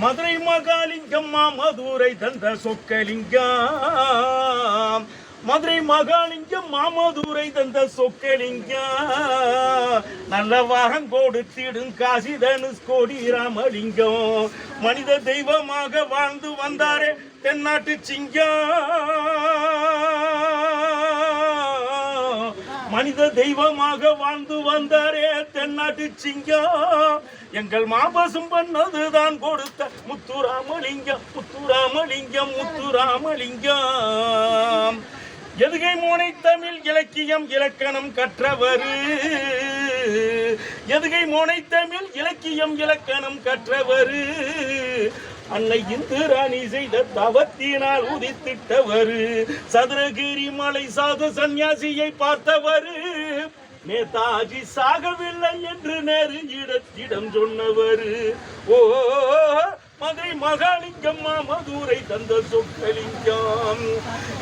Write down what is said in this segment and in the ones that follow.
மதுரை மகாலிங்கம் மாமதுரை தந்த சொக்கலிங்கம். மதுரை மகாலிங்கம் மாமதுரை தந்த சொக்கலிங்கம். நல்ல வாரம் கொடுத்திடும் காசி தனுஷ் கோடி ராமலிங்கம். மனித தெய்வமாக வாழ்ந்து வந்தாரே தென்னாட்டு சிங்கம். மனித தெய்வமாக வாழ்ந்து வந்தாரே தென்னாட்டு சிங்கம் எங்கள் மாபசும் பண்ணதுதான் கொடுத்த முத்துராமலிங்கம் முத்துராமலிங்கம் முத்துராமலிங்கம். எதுகை மோனை தமிழ் இலக்கியம் இலக்கணம் கற்றவர். எதுகை மோனை தமிழ் இலக்கியம் இலக்கணம் கற்றவர். அன்னை இந்து ராணி செய்த தவத்தினால் உதித்திட்டவர். சதுரகிரி மலை சாது சன்னியாசியை பார்த்தவர். நேதாஜி சாகவில்லை என்று நெருங்கிடத்திடம் சொன்னவர். ஓ மதுரை மகாலிங்கம்மா மதுரை தந்த சொக்கலிங்கம்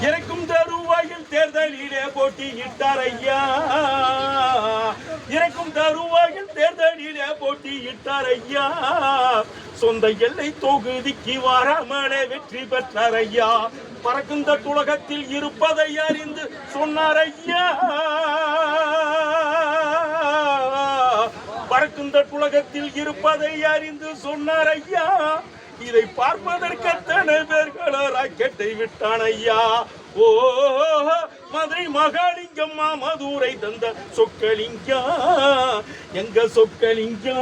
இறக்கும் தருவாயில் தேர்தலிலே போட்டியிட்டார் ஐயா. தருவாயில் தேர்தலிலே போட்டியிட்டார் ஐயா. சொந்த எல்லை தொகுதிக்கு வாராமலே வெற்றி பெற்றார் ஐயா. பறக்கும் துலகத்தில் இருப்பதை அறிந்து சொன்னார் ஐயா. பறக்குந்த துலகத்தில் இருப்பதை அறிந்து சொன்னார் ஐயா. இதை பார்ப்பதற்கு எத்தனை பேர்களோ ராக்கெட்டை விட்டான் ஐயா. ஓ மதுரை மகாலிங்கம்மா மதுரை தந்த சொக்கலிங்கா எங்க சொக்கலிங்கா?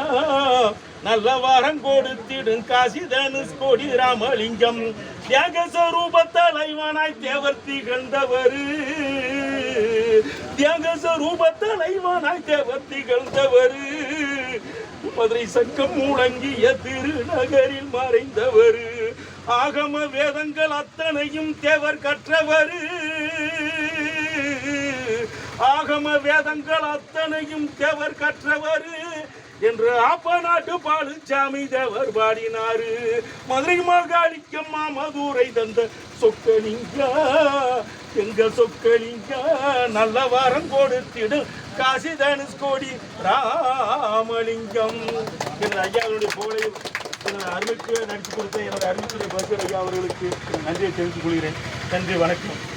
நல்ல வாரம் கொடுத்திடும் காசி தனுஷ் கோடி ராமலிங்கம். தியாக ஸ்வரூப தலைவனாய் தேவர் திகழ்ந்தவர். தியாக ஸ்வரூப தலைவனாய் தேவர் திகழ்ந்தவர். மதுரை சங்கம் முழங்கிய திருநகரில் மறைந்தவர். ஆகம வேதங்கள் அத்தனையும் தேவர் கற்றவர். ஆகம வேதங்கள் அத்தனையும் தேவர் கற்றவர் என்று ஆப்ப நாட்டு பாலுச்சாமி தேவர் பாடினாரு. மதுரை மாகாளிக்கம்மா மதுரை தந்த சொக்கலிங்கா எங்க சொக்கலிங்கா நல்ல வாரம் கொடுத்திடு காசி தனுஷ்கோடி ராமலிங்கம். என்று ஐயாவுடைய புகழையும் அருமைக்கு நடித்து கொடுத்த எனது அருமைக்குரிய பசர் ஐயா அவர்களுக்கு நன்றியை தெரிவித்துக் கொள்கிறேன். நன்றி வணக்கம்.